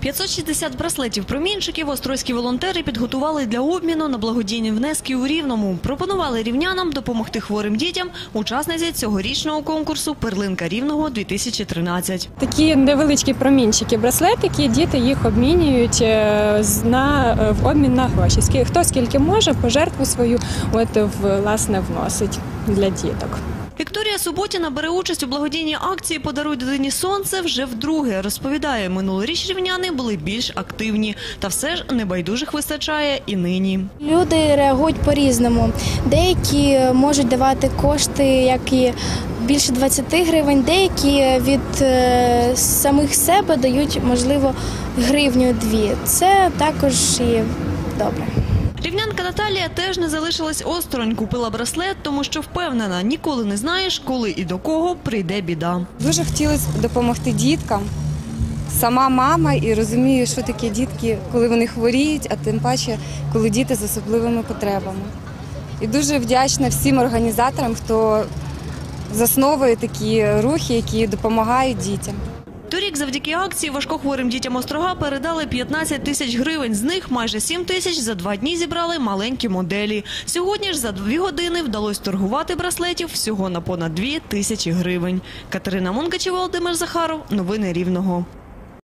560 браслетів промінчиків острозькі волонтери підготували для обміну на благодійні внески у Рівному. Пропонували рівнянам допомогти хворим дітям учасниці цьогорічного конкурсу «Перлинка Рівного-2013». Такі невеличкі промінчики, браслетики, діти їх обмінюють е, на е, в обмін на гроші. Хто скільки може, пожертву свою от власне вносить для діток. Вікторія Суботіна бере участь у благодійній акції «Подаруй дитині сонце» вже вдруге. Розповідає, минулоріч рівняни були більш активні. Та все ж небайдужих вистачає і нині. Люди реагують по-різному. Деякі можуть давати кошти, як і більше 20 гривень, деякі від е, самих себе дають, можливо, гривню дві. Це також і добре. Рівнянка Наталія теж не залишилась осторонь. Купила браслет, тому що впевнена, ніколи не знаєш, коли і до кого прийде біда. Дуже хотілося допомогти діткам. Сама мама і розумію, що таке дітки, коли вони хворіють, а тим паче, коли діти з особливими потребами. І дуже вдячна всім організаторам, хто засновує такі рухи, які допомагають дітям. Торік завдяки акції важкохворим дітям острога передали 15 тисяч гривень. З них майже 7 тисяч за два дні зібрали маленькі моделі. Сьогодні ж за дві години вдалося торгувати браслетів всього на понад 2 тисячі гривень. Катерина Мункачі, Володимир Захаров. Новини Рівного.